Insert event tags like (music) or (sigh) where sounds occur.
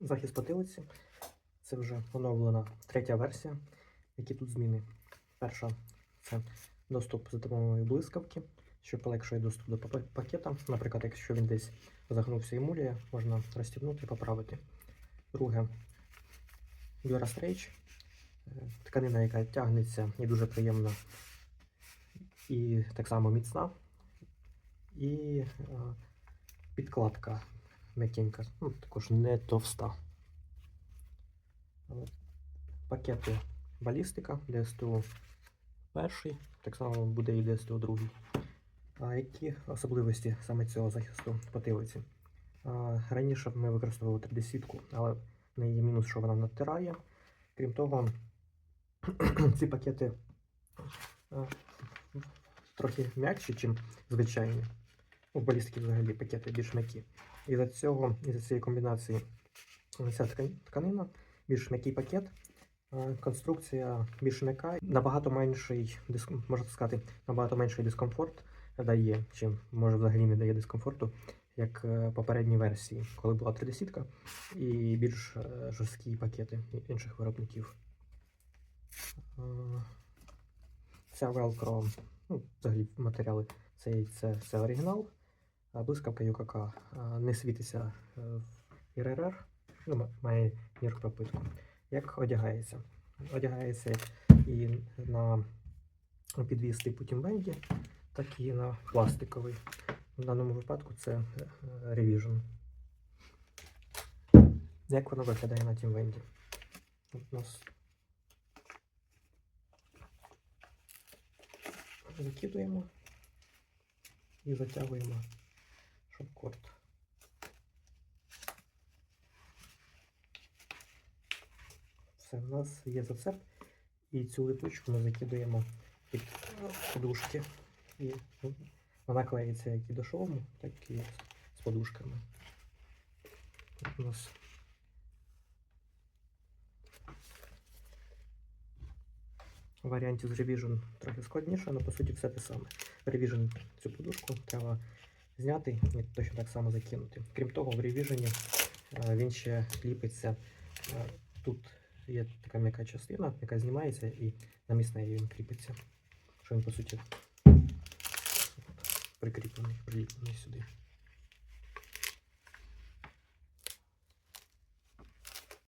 Захист потилиці. Це вже оновлена третя версія. Які тут зміни? Перша це доступ за допомогою блискавки, що полегшує доступ до пакета. Наприклад, якщо він десь загнувся і муляє, можна розстібнути і поправити. Друге Dura тканина, яка тягнеться і дуже приємна, і так само міцна. І е, підкладка м'якенька, ну, також не товста. Е, Пакети балістика, ДСТУ перший, так само буде і ДСТУ другий. А які особливості саме цього захисту потилиці? Раніше ми використовували 3D-сітку, але в неї є мінус, що вона натирає. Крім того, (clears throat) ці пакети трохи м'якші, ніж звичайні. У балістики взагалі пакети більш м'які. І за цього, і за цієї комбінації ця тканина, більш м'який пакет, конструкція більш м'яка, набагато менший, можна сказати, набагато менший дискомфорт дає, чим може взагалі не дає дискомфорту, як е, попередні версії, коли була 3D-сітка і більш е, жорсткі пакети інших виробників. Е, Ця Velcro, ну, взагалі матеріали, це, це, це оригінал, блискавка ЮКК е, не світиться е, в РРР, ну, має нірк-пропитку. Як одягається? Одягається і на підвіз типу Тімбенді, так і на пластиковий. В даному випадку це е, Revision. Як воно виглядає на Тімбенді? От у нас закидуємо і затягуємо шопкорд. Все, в нас є зацеп, і цю липучку ми закидуємо під подушки. І ну, вона клеїться як і до шолому, так і з подушками. У нас в варіанті з Revision трохи складніше, але по суті все те саме. Revision цю подушку треба зняти і точно так само закинути. Крім того, в Revision е, він ще ліпиться. е, Тут є така м'яка частина, яка знімається і на місце він кріпиться. Що він по суті прикріплений, приліплений сюди.